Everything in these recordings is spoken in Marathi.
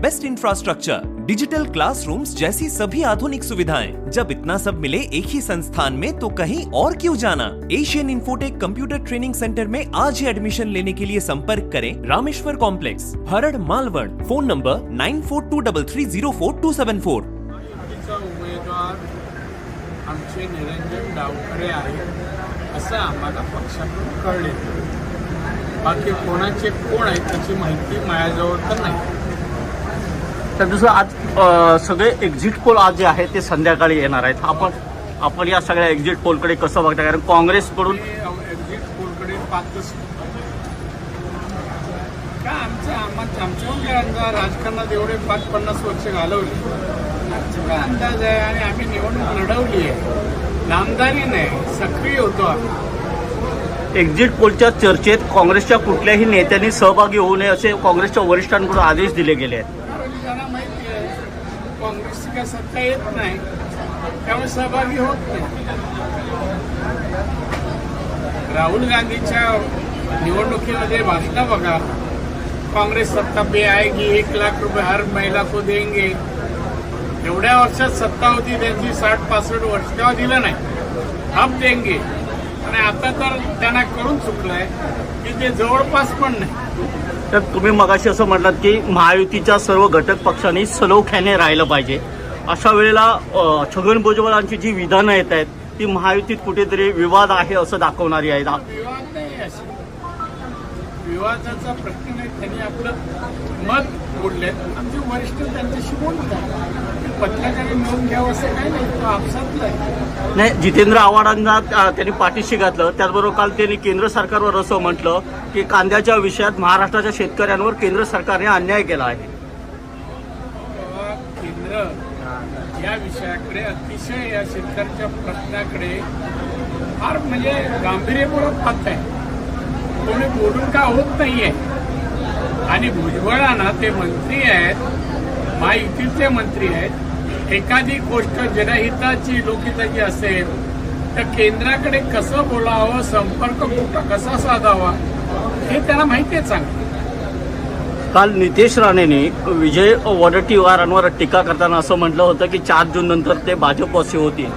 best infrastructure, digital classrooms जैसी सभी आधुनिक सुविधाएँ। जब इतना सब मिले एक ही संस्थान में तो कहीं और क्यों जाना? Asian infotech computer training centre में आज ही एडमिशन लेने के लिए संपर्क करें Rameshwar complex हरड़ मालवड phone number nine four two double three zero four two seven four Niranjan असं आम्हाला पक्षाकडून कळले. बाकी कोणाचे कोण त्याची माहिती माझ्याजवळ तर नाही. तर दुसरं आज सगळे एक्झिट पोल आज जे आहे ते संध्याकाळी येणार आहेत. आपण आपण या सगळ्या एक्झिट पोलकडे कसं बघता कारण काँग्रेसकडून एक्झिट पोलकडे पाहतच का आमचं आम्हा आमच्याहून काय अंदाज? राजकारणात एवढे पाच पन्नास वर्ष घालवली. आमचा काय अंदाज आहे? आणि आम्ही निवडणूक लढवली आहे. नामदारी नाही. सक्रिय होतो आम्ही. एक्झिट पोलच्या चर्चेत काँग्रेसच्या कुठल्याही नेत्यांनी सहभागी होऊ नये असे काँग्रेसच्या वरिष्ठांकडून आदेश दिले गेले आहेत. काँग्रेसची काय सत्ता येत नाही त्यामुळे सहभागी होत नाही. राहुल गांधीच्या निवडणुकीमध्ये भाषणं बघा काँग्रेस सत्ता पे आएगी एक लाख रुपये हर महिला को देंगे. एवढ्या वर्षात सत्ता होती त्यांची साठ पासष्ट वर्ष तेव्हा दिलं नाही. अब देंगे. आणि आता तर त्यांना कळून चुकलंय की ते जवळपास पण नाही. तर तुम्ही मगाशी असं म्हटलात की महायुतीच्या सर्व घटक पक्षांनी सलोख्याने राहिलं पाहिजे. अशा वेळेला छगन भुजबळांची जी विधानं येत आहेत ती महायुतीत कुठेतरी विवाद आहे असं दाखवणारी आहेत. विवाद नाही विवादाचा प्रश्न नाही. त्यांनी आपलं मत बोलले आमचे वरिष्ठ त्यांच्याशी बोलतात घ्यावं असं काही नाही? तो आपसातलं आहे. नाही जितेंद्र आव्हाडांना अ, त्यांनी पाठीशी घातलं. त्याचबरोबर काल त्यांनी केंद्र सरकारवर असं म्हटलं की कांद्याच्या विषयात महाराष्ट्राच्या शेतकऱ्यांवर केंद्र सरकारने अन्याय केला आहे. तेव्हा केंद्र या विषयाकडे अतिशय या शेतकऱ्याच्या प्रश्नाकडे फार म्हणजे गांभीर्यपूर्वक पाहत आहे. कोणी बोलून का होत नाहीये? आणि भुजबळांना ते मंत्री आहेत महायुतीचे मंत्री आहेत एखादी गोष्ट जनहिताची लोकहिताची असेल तर केंद्राकडे कसं बोलावं संपर्क कुठं कसा साधावा हे त्यांना माहिती आहे चांगलं. काल नितेश राणेंनी विजय वडट्टीवारांवर टीका करताना असं म्हटलं होतं की चार जून नंतर ते भाजपवासी होतील.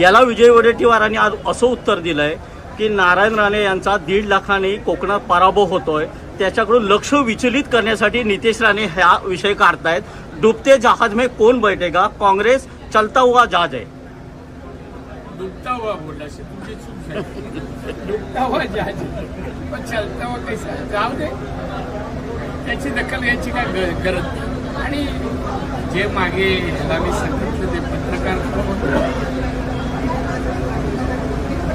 याला विजय वडट्टीवारांनी आज असं उत्तर दिलंय की नारायण राणे यांचा दीड लाखांनी कोकणात पराभव होतोय. त्याच्याकडून लक्ष विचलित करण्यासाठी नितेश राणे हा विषय काढतायत. डुबते जहाज में कोण बैठेगा? काँग्रेस चलता हुआ जहाज आहे डुबता हुआ बोलला अशी तुमची चूक झाली डुबता हुआ जहाज पण चालता हुआ कैसा? जाऊ दे। त्याची दखल घ्यायची काय गरज आणि जे मागे ह्याला मी सांगितलं ते पत्रकार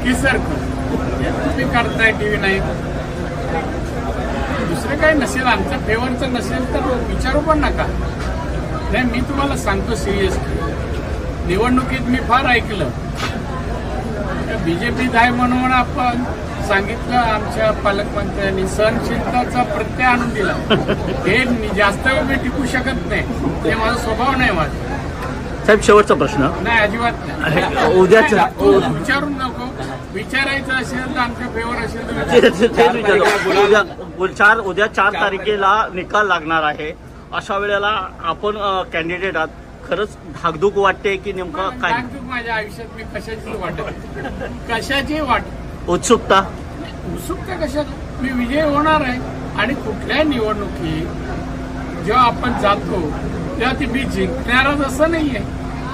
की सर तुम्ही काढताय टी व्ही नाही दुसरं काही नसेल आमच्या फेवरचं नसेल तर विचारू पण नका. नाही मी तुम्हाला सांगतो सिरियसली. निवडणुकीत मी फार ऐकलं. बीजेपीत आहे म्हणून आपण सांगितलं आमच्या पालकमंत्र्यांनी सहनशीलताचा प्रत्यय आणून दिला. हे मी जास्त वेळ मी टिकू शकत नाही. ते माझा स्वभाव नाही माझा. साहेब शेवटचा प्रश्न. नाही अजिबात नाही. उद्याच्या तू विचारून नको. विचारायचं असेल तर आमच्या फेवर असेल तर चार उद्या चार तारखेला निकाल लागणार आहे. अशा वेळेला आपण कॅन्डिडेट आहात. खरंच धाकधूक वाटते की नेमकं काय? माझ्या आयुष्यात मी कशाची वाटत कशाची वाटत उत्सुकता? उत्सुकता कशात मी विजय होणार आहे. आणि कुठल्या निवडणुकीत जेव्हा आपण जातो तेव्हा ती मी जिंकणारच असं नाहीये.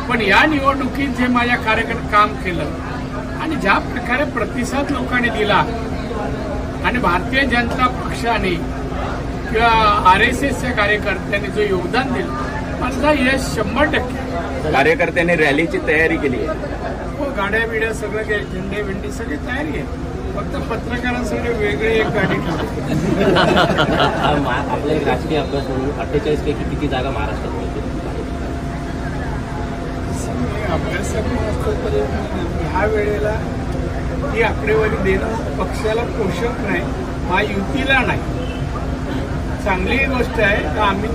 पण या निवडणुकीत जे माझ्या कार्यकर्ते काम केलं आणि ज्या प्रकारे प्रतिसाद लोकांनी दिला आणि भारतीय जनता पक्षाने किंवा आर एस एसच्या कार्यकर्त्यांनी जो योगदान दिलं माझा यश शंभर टक्के. कार्यकर्त्यांनी रॅलीची तयारी केली आहे. हो, गाड्या बिड्या सगळं काही झेंडे विंडी सगळी तयारी आहे. फक्त पत्रकारांसाठी वेगळी एक गाडी आपल्या राजकीय अभ्यास म्हणून अठ्ठेचाळीस पैकी किती जागा महाराष्ट्रात मिळते अभ्यास ह्या वेळेला ही आकडेवारी देणं पक्षाला पोषक नाही महायुतीला नाही. चांगली गोष्ट आहे का आम्ही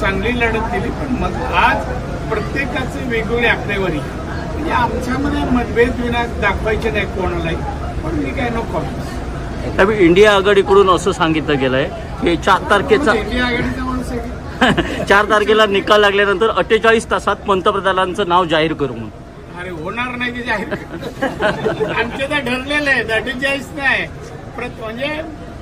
चांगली लढत दिली पण मग आज प्रत्येकाची वेगवेगळी आकडेवारी. म्हणजे आमच्यामध्ये मतभेद विना दाखवायचे नाही कोणालाही पण मी काय नो कॉमेंट्स इंडिया आघाडीकडून असं सांगितलं गेलंय की चार तारखेचा इंडिया आघाडीचा माणूस आहे की? चार तारखेला निकाल लागल्यानंतर अठ्ठेचाळीस तासात पंतप्रधानांचं नाव जाहीर करू म्हणून. अरे होणार नाही की जाहीर? आमचे तर ठरलेलं आहे अठ्ठेचाळीस नाही. प्रत- म्हणजे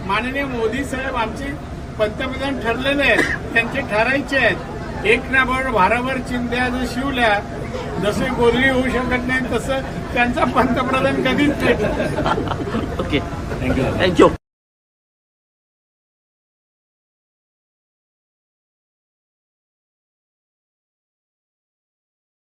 माननीय मोदी साहेब आमचे पंतप्रधान ठरलेले आहेत त्यांचे ठरायचे आहेत. एक नाभर भाराभर चिंध्या जर शिवल्या जसे गोरली होऊ शकत नाही तसं त्यांचा पंतप्रधान कधीच नाही. Okay thank you